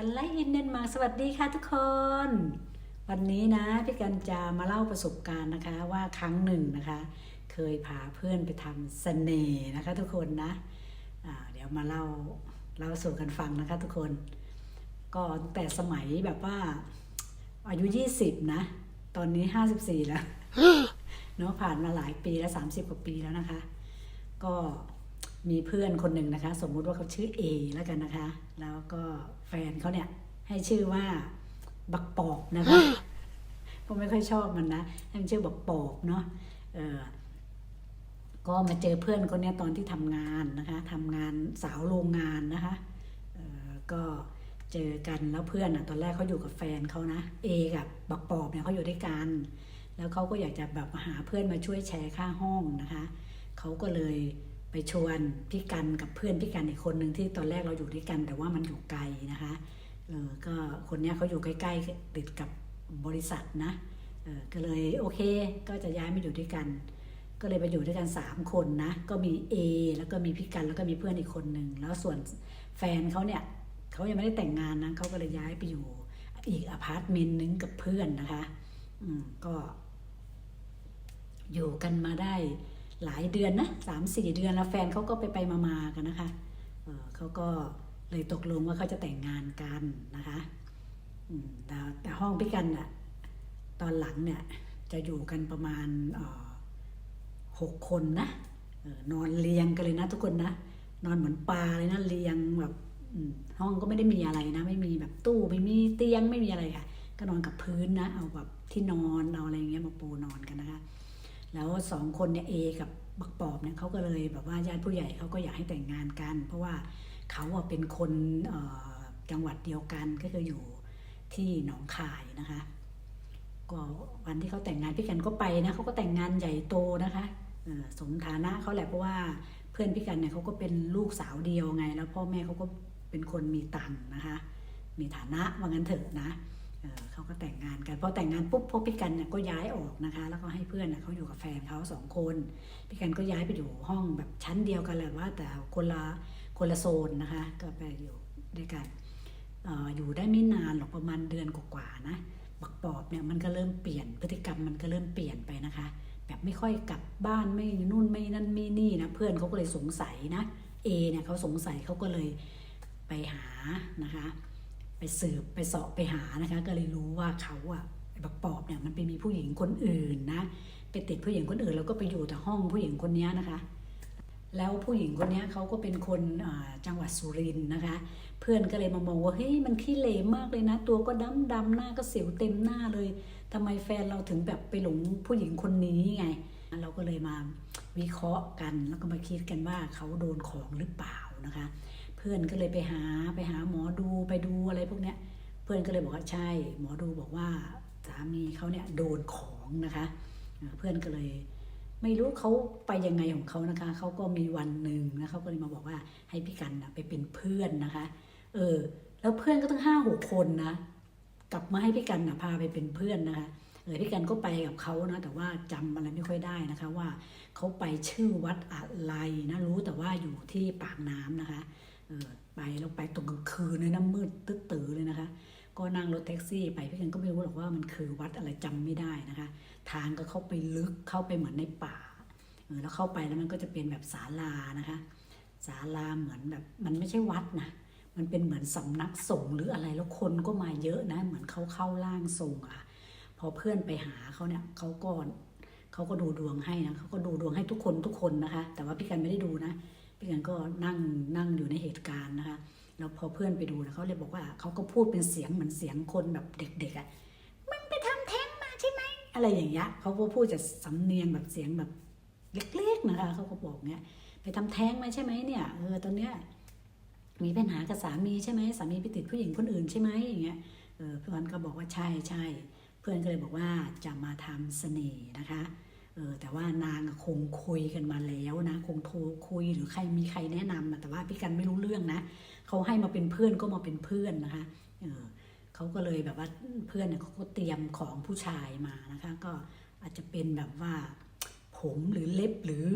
กันไลฟ์อินเดนมาสวัสดีค่ะทุกคน วันนี้นะพี่กันจะมาเล่าประสบการณ์นะคะว่าครั้งหนึ่งนะคะ เคยพาเพื่อนไปทำเสน่ห์นะคะ ทุกคนนะอ่าเดี๋ยวมาเล่าเล่าสู่กันฟังนะคะ ทุกคน ก็ตั้งแต่สมัยแบบว่า อายุ20นะ ตอนนี้54แล้วเนาะผ่านมาหลายปีแล้ว30กว่าปีแล้วนะคะ ก็ มีเพื่อนคนหนึ่งนะคะ สมมุติว่าเขาชื่อเอแล้วกันนะคะ แล้วก็แฟนเขาเนี่ยให้ชื่อว่าบักปอบนะคะก็ไม่ค่อยชอบมันนะให้มันชื่อบักปอบเนาะเออก็มาเจอเพื่อนคนนี้ตอนที่ทำงานนะคะทำงานสาวโรงงานนะคะเออก็เจอกันแล้วเพื่อนอะตอนแรกเขาอยู่กับแฟนเขานะเอกับบักปอบเนี่ยเขาอยู่ด้วยกัน แล้วเขาก็อยากจะแบบมาหาเพื่อนมาช่วยแชร์ค่าห้องนะคะเขาก็เลย ไปชวนพี่กันกับเพื่อนพี่กันอีกคนหนึ่งที่ตอนแรกเราอยู่ด้วยกัน แต่ว่ามันอยู่ไกลนะคะเออก็คนเนี้ยเขาอยู่ใกล้ๆติดกับบริษัทนะเออก็เลยโอเค ก็จะย้ายมาอยู่ด้วยกัน ก็เลยไปอยู่ด้วยกันสามคนนะ ก็มี A แล้วก็มีพี่กันแล้วก็มีเพื่อนอีกคนหนึ่งแล้วส่วนแฟนเขาเนี่ยเขายังไม่ได้แต่งงานนะเขาก็เลยย้ายไปอยู่อีกอพาร์ตเมนต์นึงกับเพื่อนนะคะ อืมก็อยู่กันมาได้ หลายเดือนนะสามสี่เดือนแล้วแฟนเขาก็ไปไปมาๆกันนะคะเออเขาก็เลยตกลงว่าเขาจะแต่งงานกันนะคะแต่แต่ห้องพี่กันอะตอนหลังเนี่ยจะอยู่กันประมาณหกคนนะออนอนเรียงกันเลยนะทุกคนนะนอนเหมือนปลาเลยนะเรียงแบบห้องก็ไม่ได้มีอะไรนะ ไม่มีแบบตู้ไม่มีเตียงไม่มีอะไรค่ะ ก็นอนกับพื้นนะ เอาแบบที่นอนเอาอะไรอย่างเงี้ยมาปูนอนกันนะคะ แล้วสองคนเนี่ยเอกับบักปอบเนี่ยเขาก็เลยแบบว่าญาติผู้ใหญ่เขาก็อยากให้แต่งงานกัน เพราะว่าเขาเป็นคนจังหวัดเดียวกันก็คืออยู่ที่หนองคายนะคะก็วันที่เขาแต่งงานพี่กันก็ไปนะเขาก็แต่งงานใหญ่โตนะคะสมฐานะเขาแหละเพราะว่าเพื่อนพี่กันเนี่ยเขาก็เป็นลูกสาวเดียวไง แล้วพ่อแม่เขาก็เป็นคนมีตังค์นะคะ มีฐานะว่างั้นเถอะนะ เขาก็แต่งงานกันพอแต่งงานปุ๊บพวกพี่กันเนี่ยก็ย้ายออกนะคะ แล้วก็ให้เพื่อนเขาอยู่กับแฟนเขาสองคนพี่กันก็ย้ายไปอยู่ห้องแบบชั้นเดียวกันแหละว่า แต่คนละคนละโซนนะคะ ก็ไปอยู่ด้วยกันอออยู่ได้ไม่นานหรอกประมาณเดือนกว่าๆนะบักปอบเนี่ยมันก็เริ่มเปลี่ยนพฤติกรรมมันก็เริ่มเปลี่ยนไปนะคะ แบบไม่ค่อยกลับบ้านไม่นู่นไม่นั่นไม่นี่นะเพื่อนเขาก็เลยสงสัยนะเอเนี่ยเขาสงสัยเขาก็เลยไปหานะคะ ไปสืบไปสาะไปหานะคะ ก็เลยรู้ว่าเขาอะไอ้บักปอบเนี่ยมันไปมีผู้หญิงคนอื่นนะไปติดผู้หญิงคนอื่นแล้วก็ไปอยู่แต่ห้องผู้หญิงคนนี้นะคะ แล้วผู้หญิงคนนี้เขาก็เป็นคนจังหวัดสุรินทร์นะคะ เพื่อนก็เลยมามองว่าเฮ้ยมันขี้เหร่มากเลยนะ ตัวก็ดำดำหน้าก็เสิวเต็มหน้าเลยทำไมแฟนเราถึงแบบไปหลงผู้หญิงคนนี้ไง เราก็เลยมาวิเคราะห์กันแล้วก็มาคิดกันว่าเขาโดนของหรือเปล่านะคะ เพื่อนก็เลยไปหาไปหาหมอดูไปดูอะไรพวกเนี้ยเพื่อนก็เลยบอกว่าใช่ หมอดูบอกว่าสามีเขาเนี่ยโดนของนะคะ เพื่อนก็เลยไม่รู้เขาไปยังไงของเขานะคะ เขาก็มีวันหนึ่งนะเขาก็เลยมาบอกว่าให้พี่กันนะไปเป็นเพื่อนนะคะ เออ แล้วเพื่อนก็ตั้งห้าหกคนนะ กลับมาให้พี่กันนะพาไปเป็นเพื่อนนะคะ เออพี่กันก็ไปกับเขานะ แต่ว่าจำอะไรไม่ค่อยได้นะคะ ว่าเขาไปชื่อวัดอะไรนะ รู้แต่ว่าอยู่ที่ปากน้ำนะคะ ไปเราไปตรงกลางคืนเลยนะมืดตึ๊ดตือเลยนะคะ ก็นั่งรถแท็กซี่ไปพี่กันก็ไม่รู้หรอกว่ามันคือวัดอะไรจำไม่ได้นะคะ ทางก็เข้าไปลึกเข้าไปเหมือนในป่าเออแล้วเข้าไปแล้วมันก็จะเป็นแบบศาลานะคะศาลาเหมือนแบบมันไม่ใช่วัดนะมันเป็นเหมือนสำนักสงฆ์หรืออะไรแล้วคนก็มาเยอะนะเหมือนเขาเข้าร่างทรงอะพอเพื่อนไปหาเขาเนี่ยเขาก็เขาก็ดูดวงให้นะเขาก็ดูดวงให้ทุกคนทุกคนนะคะ แต่ว่าพี่กันไม่ได้ดูนะ พี่กันก็นั่งนั่งอยู่ในเหตุการณ์นะคะแล้วพอเพื่อนไปดูนะเขาเลยบอกว่าเขาก็พูดเป็นเสียงเหมือนเสียงคนแบบเด็กๆอะ่ะมึงไปทำแท้งมาใช่ไหมอะไรอย่างเงี้ยเขาก็พูดจะสำเนียงแบบเสียงแบบเล็กๆนะคะเขาก็บอกเงี้ยไปทำแท้งมาใช่ไหมเนี่ยเออตอนเนี้ยมีปัญหากับสามีใช่ไหมสามีไปติดผู้หญิงคนอื่นใช่ไหมอย่างเงี้ยเออเพื่อนก็บอกว่าใช่ใช่เพื่อนก็เลยบอกว่าจะมาทำเสน่ห์นะคะ เออแต่ว่านางคงคุยกันมาแล้วนะ คงโทรคุยหรือใครมีใครแนะนำอะแต่ว่าพี่กันไม่รู้เรื่องนะเขาให้มาเป็นเพื่อนก็มาเป็นเพื่อนนะคะเออเขาก็เลยแบบว่าเพื่อนเนี่ยเขาก็เตรียมของผู้ชายมานะคะ ก็อาจจะเป็นแบบว่าผมหรือเล็บหรือ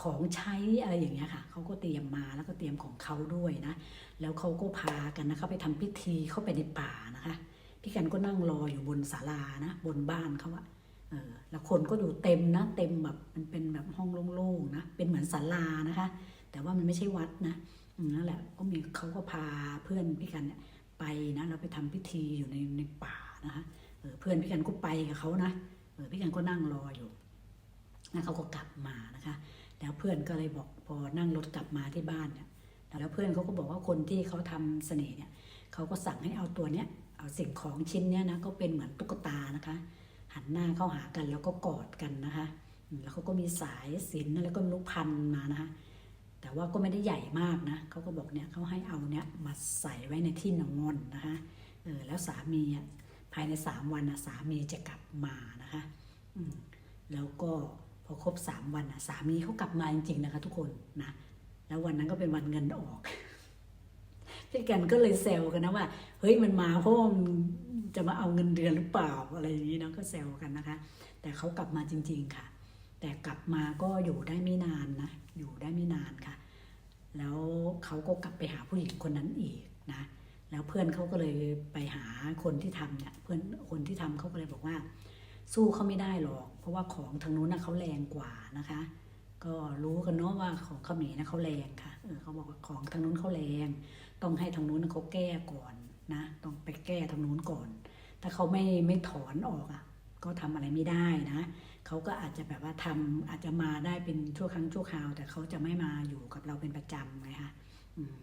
ของใช้อะไรอย่างเงี้ยค่ะเขาก็เตรียมมาแล้วก็เตรียมของเขาด้วยนะ แล้วเขาก็พากันนะคะไปทำพิธีเข้าไปในป่านะคะ พี่กันก็นั่งรออยู่บนศาลานะ บนบ้านเขาอะ แล้วคนก็อยู่เต็มนะ เต็มแบบมันเป็นแบบห้องโล่งๆนะ เป็นเหมือนศาลานะคะ แต่ว่ามันไม่ใช่วัดนะนั่นแหละก็มีเขาก็พาเพื่อนพี่กันเนี่ยไปนะเราไปทำพิธีอยู่ในในป่านะคะเพื่อนพี่กันก็ไปกับเขานะเออพี่กันก็นั่งรออยู่แล้วเขาก็กลับมานะคะ แล้วเพื่อนก็เลยบอกพอนั่งรถกลับมาที่บ้านเนี่ยแล้วเพื่อนเขาก็บอกว่าคนที่เขาทำเสน่ห์เนี่ยเขาก็สั่งให้เอาตัวเนี้ยเอาสิ่งของชิ้นเนี้ยนะก็เป็นเหมือนตุ๊กตานะคะ หันหน้าเข้าหากันแล้วก็กอดกันนะคะ แล้วเขาก็มีสายสินแล้วก็ลูกพันมานะคะแต่ว่าก็ไม่ได้ใหญ่มากนะเขาก็บอกเนี่ยเขาให้เอาเนี่ยมาใส่ไว้ในที่นอนนะคะเออแล้วสามีอะภายในสามวันนะสามีจะกลับมานะคะอืมแล้วก็พอครบสามวันอะสามีเขากลับมาจริงๆนะคะ ทุกคนนะแล้ววันนั้นก็เป็นวันเงินออก พี่กันก็เลยแซวกันนะว่า เฮ้ยมันมาเพราะมันจะมาเอาเงินเดือนหรือเปล่าอะไรอย่างนี้เนาะก็แซวกันนะคะ แต่เขากลับมาจริง ๆค่ะ แต่กลับมาก็อยู่ได้ไม่นานนะ อยู่ได้ไม่นานค่ะ แล้วเขาก็กลับไปหาผู้หญิงคนนั้นอีกนะ แล้วเพื่อนเขาก็เลยไปหาคนที่ทำเนี่ยเพื่อนคนที่ทำเขาก็เลยบอกว่า สู้เขาไม่ได้หรอก เพราะว่าของทางนู้นนะเขาแรงกว่านะคะ ก็รู้กันเนาะว่าของเขมรนะเขาแรงค่ะเออเขาบอกว่าของทางนู้นเขาแรง ต้องให้ทางนู้นเขาแก้ก่อนนะ ต้องไปแก้ทางนู้นก่อน ถ้าเขาไม่ไม่ถอนออกอะ ก็ทำอะไรไม่ได้นะเขาก็อาจจะแบบว่าทำอาจจะมาได้เป็นชั่วครั้งชั่วคราว แต่เขาจะไม่มาอยู่กับเราเป็นประจำไงคะอืม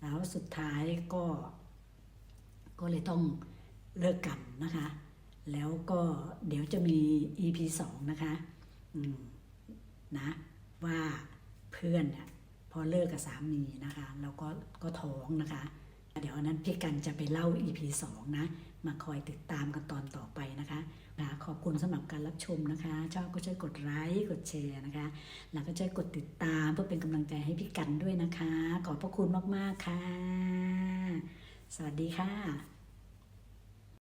แล้วสุดท้ายก็ ก็เลยต้องเลิกกันนะคะ แล้วก็เดี๋ยวจะมี EP สองนะคะ อืม นะว่าเพื่อนเนี่ยพอเลิกกับสามีนะคะแล้วก็ก็ท้องนะคะ เดี๋ยวอันนั้นพี่กันจะไปเล่า EP 2 นะ มาคอยติดตามกันตอนต่อไปนะคะนะขอบคุณสำหรับการรับชมนะคะชอบก็ช่วยกดไลค์กดแชร์นะคะ แล้วก็ช่วยกดติดตามเพื่อเป็นกำลังใจให้พี่กันด้วยนะคะ ขอบพระคุณมาก ๆ ค่ะ สวัสดีค่ะ